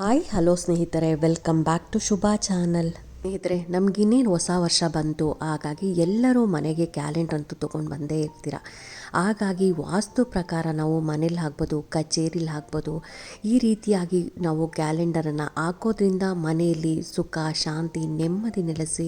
Hi, hello ಸ್ನೇಹಿತರೆ, welcome back to Shubha channel. ಸ್ನೇಹಿತರೆ, ನಮಗಿನ್ನೇನು ಹೊಸ ವರ್ಷ ಬಂತು, ಹಾಗಾಗಿ ಎಲ್ಲರೂ ಮನೆಗೆ ಕ್ಯಾಲೆಂಡರ್ ಅಂತೂ ತೊಗೊಂಡು ಬಂದೇ ಇರ್ತೀರ. ಹಾಗಾಗಿ ವಾಸ್ತು ಪ್ರಕಾರ ನಾವು ಮನೇಲಿ ಹಾಕ್ಬೋದು, ಕಚೇರಿಲಿ ಹಾಕ್ಬೋದು, ಈ ರೀತಿಯಾಗಿ ನಾವು ಕ್ಯಾಲೆಂಡರನ್ನು ಹಾಕೋದ್ರಿಂದ ಮನೆಯಲ್ಲಿ ಸುಖ, ಶಾಂತಿ, ನೆಮ್ಮದಿ ನೆಲೆಸಿ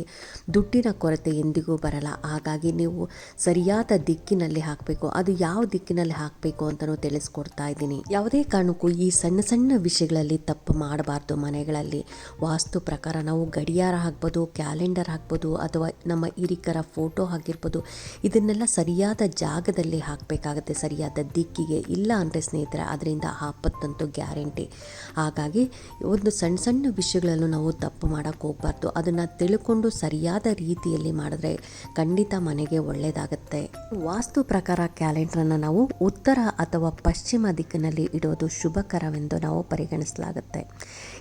ದುಡ್ಡಿನ ಕೊರತೆ ಎಂದಿಗೂ ಬರಲ್ಲ. ಹಾಗಾಗಿ ನೀವು ಸರಿಯಾದ ದಿಕ್ಕಿನಲ್ಲಿ ಹಾಕಬೇಕು. ಅದು ಯಾವ ದಿಕ್ಕಿನಲ್ಲಿ ಹಾಕಬೇಕು ಅಂತಲೂ ತಿಳಿಸ್ಕೊಡ್ತಾ ಇದ್ದೀನಿ. ಯಾವುದೇ ಕಾರಣಕ್ಕೂ ಈ ಸಣ್ಣ ಸಣ್ಣ ವಿಷಯಗಳಲ್ಲಿ ತಪ್ಪು ಮಾಡಬಾರ್ದು ಮನೆಗಳಲ್ಲಿ. ವಾಸ್ತು ಪ್ರಕಾರ ನಾವು ಗಡಿಯಾರ ಹಾಕ್ಬೋದು, ಕ್ಯಾಲೆಂಡರ್ ಹಾಕ್ಬೋದು, ಅಥವಾ ನಮ್ಮ ಹಿರಿಕರ ಫೋಟೋ ಆಗಿರ್ಬೋದು ಇದನ್ನೆಲ್ಲ ಸರಿಯಾದ ಜಾಗದಲ್ಲಿ ಹಾಕಬೇಕಾಗತ್ತೆ ಸರಿಯಾದ ದಿಕ್ಕಿಗೆ ಇಲ್ಲ ಅಂದರೆ ಸ್ನೇಹಿತರೆ ಅದರಿಂದ ಆಪತ್ತಂತೂ ಗ್ಯಾರಂಟಿ. ಹಾಗಾಗಿ ಒಂದು ಸಣ್ಣ ಸಣ್ಣ ವಿಷಯಗಳನ್ನು ನಾವು ತಪ್ಪು ಮಾಡೋಕ್ಕೆ ಹೋಗ್ಬಾರ್ದು. ಅದನ್ನು ತಿಳ್ಕೊಂಡು ಸರಿಯಾದ ರೀತಿಯಲ್ಲಿ ಮಾಡಿದ್ರೆ ಖಂಡಿತ ಮನೆಗೆ ಒಳ್ಳೆಯದಾಗತ್ತೆ ವಾಸ್ತು ಪ್ರಕಾರ ಕ್ಯಾಲೆಂಡರನ್ನು ನಾವು ಉತ್ತರ ಅಥವಾ ಪಶ್ಚಿಮ ದಿಕ್ಕಿನಲ್ಲಿ ಇಡೋದು ಶುಭಕರವೆಂದು ನಾವು ಪರಿಗಣಿಸಲಾಗುತ್ತೆ.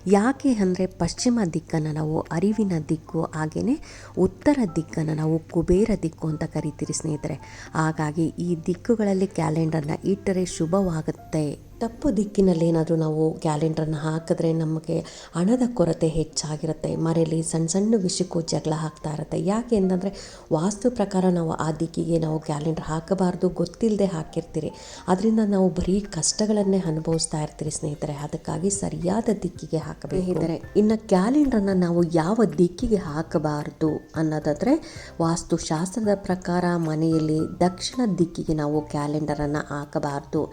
ಯಾಕೆ ಅಂದರೆ ಪಶ್ಚಿಮ ದಿಕ್ಕನ್ನು ನಾವು ಅರಿವಿನ ದಿಕ್ಕು ಹಾಗೆಯೇ ಉತ್ತರ ದಿಕ್ಕನ್ನು ನಾವು ಕುಬೇರ ದಿಕ್ಕು ಅಂತ ಕರಿತೀರಿ ಸ್ನೇಹಿತರೆ. ಹಾಗಾಗಿ ಈ ದಿಕ್ಕುಗಳಲ್ಲಿ ಕ್ಯಾಲೆಂಡರ್ನ ಇಟ್ಟರೆ ಶುಭವಾಗುತ್ತೆ. ತಪ್ಪು ದಿಕ್ಕಿನಲ್ಲಿ ಏನಾದರೂ ನಾವು ಕ್ಯಾಲೆಂಡ್ರನ್ನು ಹಾಕಿದ್ರೆ ನಮಗೆ ಹಣದ ಕೊರತೆ ಹೆಚ್ಚಾಗಿರುತ್ತೆ. ಮನೆಯಲ್ಲಿ ಸಣ್ಣ ಸಣ್ಣ ವಿಷಯಕ್ಕೂ ಜಗಳ ಹಾಕ್ತಾ ಇರುತ್ತೆ. ಯಾಕೆ ಅಂತಂದರೆ ವಾಸ್ತು ಪ್ರಕಾರ ನಾವು ಆ ದಿಕ್ಕಿಗೆ ನಾವು ಕ್ಯಾಲೆಂಡರ್ ಹಾಕಬಾರ್ದು ಗೊತ್ತಿಲ್ಲದೆ ಹಾಕಿರ್ತೀರಿ. ಅದರಿಂದ ನಾವು ಬರೀ ಕಷ್ಟಗಳನ್ನೇ ಅನುಭವಿಸ್ತಾ ಇರ್ತೀರಿ ಸ್ನೇಹಿತರೆ. ಅದಕ್ಕಾಗಿ ಸರಿಯಾದ ದಿಕ್ಕಿಗೆ ಹಾಕಬೇಕು. ಸ್ನೇಹಿತರೆ ಇನ್ನು ಕ್ಯಾಲೆಂಡ್ರನ್ನು ನಾವು ಯಾವ ದಿಕ್ಕಿಗೆ ಹಾಕಬಾರ್ದು ಅನ್ನೋದಾದರೆ ವಾಸ್ತುಶಾಸ್ತ್ರದ ಪ್ರಕಾರ ಮನೆಯಲ್ಲಿ ದಕ್ಷಿಣ ದಿಕ್ಕಿಗೆ ನಾವು ಕ್ಯಾಲೆಂಡರನ್ನು ಹಾಕಬಾರ್ದು.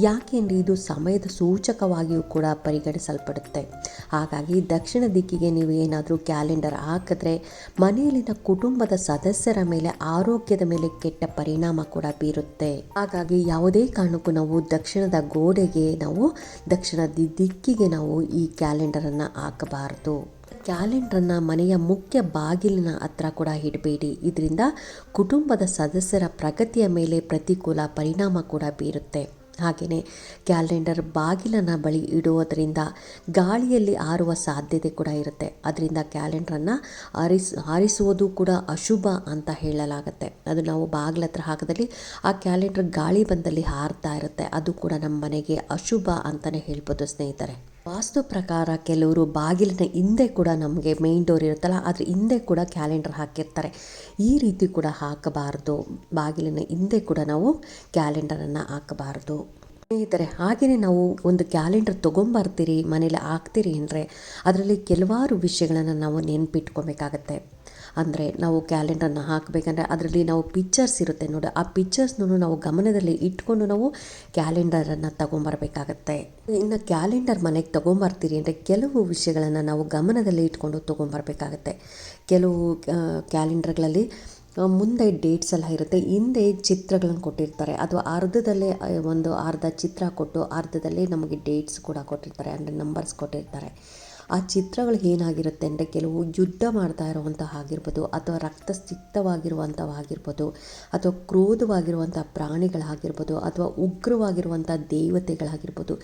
ಯಾಕೆಂದರೆ ಇದು ಸಮಯದ ಸೂಚಕವಾಗಿಯೂ ಕೂಡ ಪರಿಗಣಿಸಲ್ಪಡುತ್ತೆ. ಹಾಗಾಗಿ ದಕ್ಷಿಣ ದಿಕ್ಕಿಗೆ ನೀವು ಏನಾದರೂ ಕ್ಯಾಲೆಂಡರ್ ಹಾಕಿದ್ರೆ ಮನೆಯಲ್ಲಿನ ಕುಟುಂಬದ ಸದಸ್ಯರ ಮೇಲೆ ಆರೋಗ್ಯದ ಮೇಲೆ ಕೆಟ್ಟ ಪರಿಣಾಮ ಕೂಡ ಬೀರುತ್ತೆ. ಹಾಗಾಗಿ ಯಾವುದೇ ಕಾರಣಕ್ಕೂ ನಾವು ದಕ್ಷಿಣದ ಗೋಡೆಗೆ ನಾವು ದಕ್ಷಿಣದ ದಿಕ್ಕಿಗೆ ನಾವು ಈ ಕ್ಯಾಲೆಂಡರನ್ನು ಹಾಕಬಾರದು. ಕ್ಯಾಲೆಂಡ್ರನ್ನು ಮನೆಯ ಮುಖ್ಯ ಬಾಗಿಲಿನ ಹತ್ರ ಕೂಡ ಇಡಬೇಡಿ. ಇದರಿಂದ ಕುಟುಂಬದ ಸದಸ್ಯರ ಪ್ರಗತಿಯ ಮೇಲೆ ಪ್ರತಿಕೂಲ ಪರಿಣಾಮ ಕೂಡ ಬೀರುತ್ತೆ. ಹಾಗೆಯೇ ಕ್ಯಾಲೆಂಡರ್ ಬಾಗಿಲನ ಬಳಿ ಇಡುವುದರಿಂದ ಗಾಳಿಯಲ್ಲಿ ಆರುವ ಸಾಧ್ಯತೆ ಕೂಡ ಇರುತ್ತೆ. ಅದರಿಂದ ಕ್ಯಾಲೆಂಡ್ರನ್ನು ಆರಿಸ್, ಆರಿಸುವುದು ಕೂಡ ಅಶುಭ ಅಂತ ಹೇಳಲಾಗುತ್ತೆ. ಅದು ನಾವು ಬಾಗಿಲ ಹತ್ರ ಹಾಕದಲ್ಲಿ ಆ ಕ್ಯಾಲೆಂಡರ್ ಗಾಳಿ ಬಂದಲ್ಲಿ ಹಾರ್ತಾ ಇರುತ್ತೆ. ಅದು ಕೂಡ ನಮ್ಮ ಮನೆಗೆ ಅಶುಭ ಅಂತಲೇ ಹೇಳ್ಬೋದು ಸ್ನೇಹಿತರೆ. ವಾಸ್ತು ಪ್ರಕಾರ ಕೆಲವರು ಬಾಗಿಲಿನ ಹಿಂದೆ ಕೂಡ ನಮಗೆ ಮೇನ್ ಡೋರ್ ಇರುತ್ತಲ್ಲ ಅದ್ರ ಹಿಂದೆ ಕೂಡ ಕ್ಯಾಲೆಂಡರ್ ಹಾಕಿರ್ತಾರೆ. ಈ ರೀತಿ ಕೂಡ ಹಾಕಬಾರ್ದು. ಬಾಗಿಲಿನ ಹಿಂದೆ ಕೂಡ ನಾವು ಕ್ಯಾಲೆಂಡರನ್ನು ಹಾಕಬಾರ್ದು. ಸ್ನೇಹಿತರೆ ಹಾಗೆಯೇ ನಾವು ಒಂದು ಕ್ಯಾಲೆಂಡರ್ ತೊಗೊಂಬರ್ತೀರಿ, ಮನೇಲಿ ಹಾಕ್ತೀರಿ ಅಂದರೆ ಅದರಲ್ಲಿ ಕೆಲವಾರು ವಿಷಯಗಳನ್ನು ನಾವು ನೆನಪಿಟ್ಕೊಬೇಕಾಗತ್ತೆ. ಅಂದರೆ ನಾವು ಕ್ಯಾಲೆಂಡರ್ನ ಹಾಕಬೇಕಂದ್ರೆ ಅದರಲ್ಲಿ ನಾವು ಪಿಕ್ಚರ್ಸ್ ಇರುತ್ತೆ ನೋಡಿ, ಆ ಪಿಕ್ಚರ್ಸ್ನೂ ನಾವು ಗಮನದಲ್ಲಿ ಇಟ್ಕೊಂಡು ನಾವು ಕ್ಯಾಲೆಂಡರನ್ನು ತೊಗೊಂಬರ್ಬೇಕಾಗತ್ತೆ. ಇನ್ನು ಕ್ಯಾಲೆಂಡರ್ ಮನೆಗೆ ತೊಗೊಂಬರ್ತೀರಿ ಅಂದರೆ ಕೆಲವು ವಿಷಯಗಳನ್ನು ನಾವು ಗಮನದಲ್ಲಿ ಇಟ್ಕೊಂಡು ತೊಗೊಂಬರ್ಬೇಕಾಗತ್ತೆ. ಕೆಲವು ಕ್ಯಾಲೆಂಡರ್ಗಳಲ್ಲಿ ಮುಂದೆ ಡೇಟ್ಸ್ ಎಲ್ಲ ಇರುತ್ತೆ. ಹಿಂದೆ ಚಿತ್ರಗಳನ್ನು ಕೊಟ್ಟಿರ್ತಾರೆ. ಅಥವಾ ಅರ್ಧದಲ್ಲೇ ಒಂದು ಅರ್ಧ ಚಿತ್ರ ಕೊಟ್ಟು ಅರ್ಧದಲ್ಲೇ ನಮಗೆ ಡೇಟ್ಸ್ ಕೂಡ ಕೊಟ್ಟಿರ್ತಾರೆ. ಅಂದರೆ ನಂಬರ್ಸ್ ಕೊಟ್ಟಿರ್ತಾರೆ. ಆ ಚಿತ್ರಗಳು ಏನಾಗಿರುತ್ತೆ ಅಂದರೆ ಕೆಲವು ಯುದ್ಧ ಮಾಡ್ತಾ ಇರುವಂತಹ ಆಗಿರ್ಬೋದು ಅಥವಾ ರಕ್ತಸಿಕ್ತವಾಗಿರುವಂಥವಾಗಿರ್ಬೋದು ಅಥವಾ ಕ್ರೋಧವಾಗಿರುವಂಥ ಪ್ರಾಣಿಗಳಾಗಿರ್ಬೋದು, ಅಥವಾ ಉಗ್ರವಾಗಿರುವಂಥ ದೇವತೆಗಳಾಗಿರ್ಬೋದು,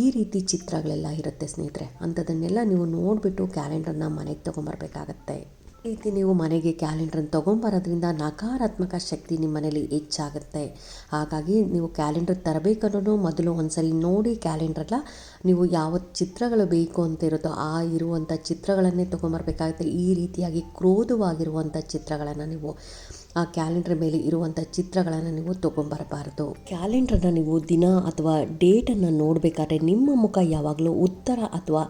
ಈ ರೀತಿ ಚಿತ್ರಗಳೆಲ್ಲ ಇರುತ್ತೆ ಸ್ನೇಹಿತರೆ. ಅಂಥದ್ದನ್ನೆಲ್ಲ ನೀವು ನೋಡಿಬಿಟ್ಟು ಕ್ಯಾಲೆಂಡರ್ನ ಮನೆಗೆ ತೊಗೊಂಬರ್ಬೇಕಾಗತ್ತೆ. ರೀತಿ ನೀವು ಮನೆಗೆ ಕ್ಯಾಲೆಂಡ್ರನ್ನು ತೊಗೊಂಬರೋದ್ರಿಂದ ನಕಾರಾತ್ಮಕ ಶಕ್ತಿ ನಿಮ್ಮ ಮನೇಲಿ ಹೆಚ್ಚಾಗುತ್ತೆ. ಹಾಗಾಗಿ ನೀವು ಕ್ಯಾಲೆಂಡರ್ ತರಬೇಕನ್ನೋದು ಮೊದಲು ಒಂದ್ಸರಿ ನೋಡಿ ಕ್ಯಾಲೆಂಡ್ರಲ್ಲ ನೀವು ಯಾವ ಚಿತ್ರಗಳು ಬೇಕು ಅಂತ ಇರುತ್ತೋ ಆ ಇರುವಂಥ ಚಿತ್ರಗಳನ್ನೇ ತೊಗೊಂಬರ್ಬೇಕಾಗುತ್ತೆ. ಈ ರೀತಿಯಾಗಿ ಕ್ರೋಧವಾಗಿರುವಂಥ ಚಿತ್ರಗಳನ್ನು ನೀವು, ಆ ಕ್ಯಾಲೆಂಡರ್ ಮೇಲೆ ಇರುವಂಥ ಚಿತ್ರಗಳನ್ನು ನೀವು ತೊಗೊಂಬರಬಾರ್ದು. ಕ್ಯಾಲೆಂಡ್ರನ್ನ ನೀವು ದಿನ ಅಥವಾ ಡೇಟನ್ನು ನೋಡಬೇಕಾದ್ರೆ ನಿಮ್ಮ ಮುಖ ಯಾವಾಗಲೂ ಉತ್ತರ ಅಥವಾ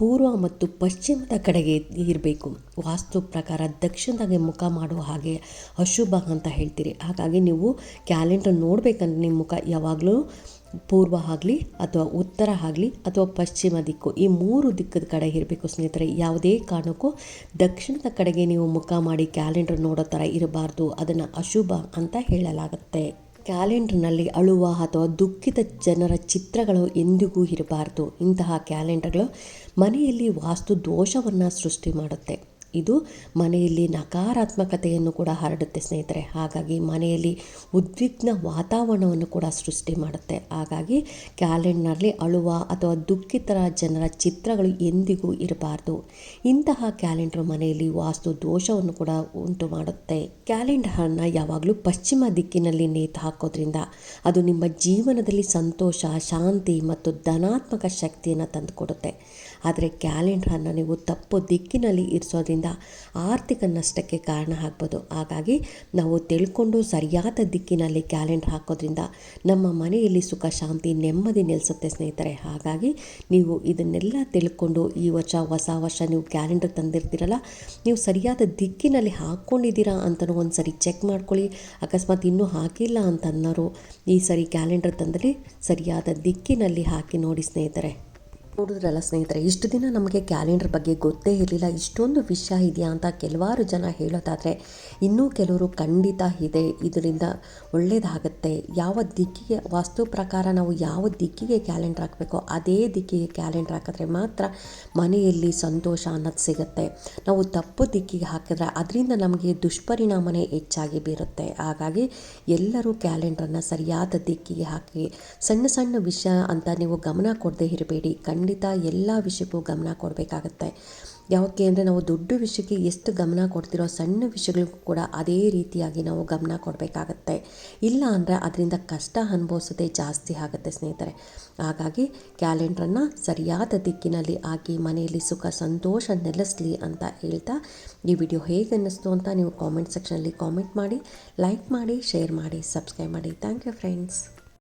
ಪೂರ್ವ ಮತ್ತು ಪಶ್ಚಿಮದ ಕಡೆಗೆ ಇರಬೇಕು. ವಾಸ್ತು ಪ್ರಕಾರ ದಕ್ಷಿಣದಾಗೆ ಮುಖ ಮಾಡುವ ಹಾಗೆ ಅಶುಭ ಅಂತ ಹೇಳ್ತೀರಿ. ಹಾಗಾಗಿ ನೀವು ಕ್ಯಾಲೆಂಡರ್ ನೋಡಬೇಕಂದ್ರೆ ನಿಮ್ಮ ಮುಖ ಯಾವಾಗಲೂ ಪೂರ್ವ ಆಗಲಿ ಅಥವಾ ಉತ್ತರ ಆಗಲಿ ಅಥವಾ ಪಶ್ಚಿಮ ದಿಕ್ಕು, ಈ ಮೂರು ದಿಕ್ಕದ ಕಡೆ ಇರಬೇಕು ಸ್ನೇಹಿತರೆ. ಯಾವುದೇ ಕಾರಣಕ್ಕೂ ದಕ್ಷಿಣದ ಕಡೆಗೆ ನೀವು ಮುಖ ಮಾಡಿ ಕ್ಯಾಲೆಂಡರ್ ನೋಡೋ ಥರ ಇರಬಾರ್ದು. ಅದನ್ನು ಅಶುಭ ಅಂತ ಹೇಳಲಾಗುತ್ತೆ. ಕ್ಯಾಲೆಂಡರ್ನಲ್ಲಿ ಅಳುವ ಅಥವಾ ದುಃಖಿತ ಜನರ ಚಿತ್ರಗಳು ಎಂದಿಗೂ ಇರಬಾರ್ದು. ಇಂತಹ ಕ್ಯಾಲೆಂಡರ್ಗಳು ಮನೆಯಲ್ಲಿ ವಾಸ್ತು ದೋಷವನ್ನು ಸೃಷ್ಟಿ ಮಾಡುತ್ತೆ. ಇದು ಮನೆಯಲ್ಲಿ ನಕಾರಾತ್ಮಕತೆಯನ್ನು ಕೂಡ ಹರಡುತ್ತೆ ಸ್ನೇಹಿತರೆ. ಹಾಗಾಗಿ ಮನೆಯಲ್ಲಿ ಉದ್ವಿಗ್ನ ವಾತಾವರಣವನ್ನು ಕೂಡ ಸೃಷ್ಟಿ ಮಾಡುತ್ತೆ. ಹಾಗಾಗಿ ಕ್ಯಾಲೆಂಡರ್ನಲ್ಲಿ ಅಳುವ ಅಥವಾ ದುಃಖಿತರ ಜನರ ಚಿತ್ರಗಳು ಎಂದಿಗೂ ಇರಬಾರ್ದು. ಇಂತಹ ಕ್ಯಾಲೆಂಡರ್ ಮನೆಯಲ್ಲಿ ವಾಸ್ತು ದೋಷವನ್ನು ಕೂಡ ಉಂಟು ಮಾಡುತ್ತೆ. ಕ್ಯಾಲೆಂಡರ್ನ ಯಾವಾಗಲೂ ಪಶ್ಚಿಮ ದಿಕ್ಕಿನಲ್ಲಿ ನೇತು ಹಾಕೋದ್ರಿಂದ ಅದು ನಿಮ್ಮ ಜೀವನದಲ್ಲಿ ಸಂತೋಷ, ಶಾಂತಿ ಮತ್ತು ಧನಾತ್ಮಕ ಶಕ್ತಿಯನ್ನು ತಂದುಕೊಡುತ್ತೆ. ಆದರೆ ಕ್ಯಾಲೆಂಡರನ್ನು ನೀವು ತಪ್ಪು ದಿಕ್ಕಿನಲ್ಲಿ ಇರಿಸೋದ್ರಿಂದ ಆರ್ಥಿಕ ನಷ್ಟಕ್ಕೆ ಕಾರಣ ಆಗ್ಬೋದು. ಹಾಗಾಗಿ ನಾವು ತಿಳ್ಕೊಂಡು ಸರಿಯಾದ ದಿಕ್ಕಿನಲ್ಲಿ ಕ್ಯಾಲೆಂಡರ್ ಹಾಕೋದ್ರಿಂದ ನಮ್ಮ ಮನೆಯಲ್ಲಿ ಸುಖ, ಶಾಂತಿ, ನೆಮ್ಮದಿ ನೆಲೆಸುತ್ತೆ ಸ್ನೇಹಿತರೆ. ಹಾಗಾಗಿ ನೀವು ಇದನ್ನೆಲ್ಲ ತಿಳ್ಕೊಂಡು ಈ ವರ್ಷ, ಹೊಸ ವರ್ಷ ನೀವು ಕ್ಯಾಲೆಂಡರ್ ತಂದಿರ್ತೀರಲ್ಲ, ನೀವು ಸರಿಯಾದ ದಿಕ್ಕಿನಲ್ಲಿ ಹಾಕ್ಕೊಂಡಿದ್ದೀರಾ ಅಂತಲೂ ಒಂದು ಸರಿ ಚೆಕ್ ಮಾಡ್ಕೊಳ್ಳಿ. ಅಕಸ್ಮಾತ್ ಇನ್ನೂ ಹಾಕಿಲ್ಲ ಅಂತ ಅನ್ನೋರು ಈ ಸರಿ ಕ್ಯಾಲೆಂಡರ್ ತಂದಲ್ಲಿ ಸರಿಯಾದ ದಿಕ್ಕಿನಲ್ಲಿ ಹಾಕಿ ನೋಡಿ ಸ್ನೇಹಿತರೆ. ನೋಡಿದ್ರಲ್ಲ ಸ್ನೇಹಿತರೆ, ಇಷ್ಟು ದಿನ ನಮಗೆ ಕ್ಯಾಲೆಂಡರ್ ಬಗ್ಗೆ ಗೊತ್ತೇ ಇರಲಿಲ್ಲ. ಇಷ್ಟೊಂದು ವಿಷಯ ಇದೆಯಾ ಅಂತ ಕೆಲವಾರು ಜನ ಹೇಳೋದಾದರೆ, ಇನ್ನೂ ಕೆಲವರು ಖಂಡಿತ ಇದೆ, ಇದರಿಂದ ಒಳ್ಳೆಯದಾಗತ್ತೆ ಯಾವ ದಿಕ್ಕಿಗೆ, ವಾಸ್ತು ಪ್ರಕಾರ ನಾವು ಯಾವ ದಿಕ್ಕಿಗೆ ಕ್ಯಾಲೆಂಡರ್ ಹಾಕಬೇಕೋ, ಅದೇ ದಿಕ್ಕಿಗೆ ಕ್ಯಾಲೆಂಡರ್ ಹಾಕಿದ್ರೆ ಮಾತ್ರ ಮನೆಯಲ್ಲಿ ಸಂತೋಷ ಅನ್ನೋದು ಸಿಗುತ್ತೆ. ನಾವು ತಪ್ಪು ದಿಕ್ಕಿಗೆ ಹಾಕಿದ್ರೆ ಅದರಿಂದ ನಮಗೆ ದುಷ್ಪರಿಣಾಮನೇ ಹೆಚ್ಚಾಗಿ ಬೀರುತ್ತೆ. ಹಾಗಾಗಿ ಎಲ್ಲರೂ ಕ್ಯಾಲೆಂಡ್ರನ್ನು ಸರಿಯಾದ ದಿಕ್ಕಿಗೆ ಹಾಕಿ, ಸಣ್ಣ ಸಣ್ಣ ವಿಷಯ ಅಂತ ನೀವು ಗಮನ ಕೊಡದೇ ಇರಬೇಡಿ. ಖಂಡಿತ ಎಲ್ಲ ವಿಷಯಕ್ಕೂ ಗಮನ ಕೊಡಬೇಕಾಗತ್ತೆ. ಯಾವಕ್ಕೆ ಅಂದರೆ ನಾವು ದೊಡ್ಡ ವಿಷಯಕ್ಕೆ ಎಷ್ಟು ಗಮನ ಕೊಡ್ತಿರೋ ಸಣ್ಣ ವಿಷಯಗಳಿಗೂ ಕೂಡ ಅದೇ ರೀತಿಯಾಗಿ ನಾವು ಗಮನ ಕೊಡಬೇಕಾಗತ್ತೆ. ಇಲ್ಲ ಅಂದರೆ ಅದರಿಂದ ಕಷ್ಟ ಅನುಭವಿಸೋದೇ ಜಾಸ್ತಿ ಆಗುತ್ತೆ ಸ್ನೇಹಿತರೆ. ಹಾಗಾಗಿ ಕ್ಯಾಲೆಂಡ್ರನ್ನು ಸರಿಯಾದ ದಿಕ್ಕಿನಲ್ಲಿ ಹಾಕಿ, ಮನೆಯಲ್ಲಿ ಸುಖ, ಸಂತೋಷ ನೆಲೆಸಲಿ ಅಂತ ಹೇಳ್ತಾ ಈ ವಿಡಿಯೋ ಹೇಗೆ ಅನ್ನಿಸ್ತು ಅಂತ ನೀವು ಕಾಮೆಂಟ್ ಸೆಕ್ಷನಲ್ಲಿ ಕಾಮೆಂಟ್ ಮಾಡಿ ಲೈಕ್ ಮಾಡಿ ಶೇರ್ ಮಾಡಿ ಸಬ್ಸ್ಕ್ರೈಬ್ ಮಾಡಿ. Thank you friends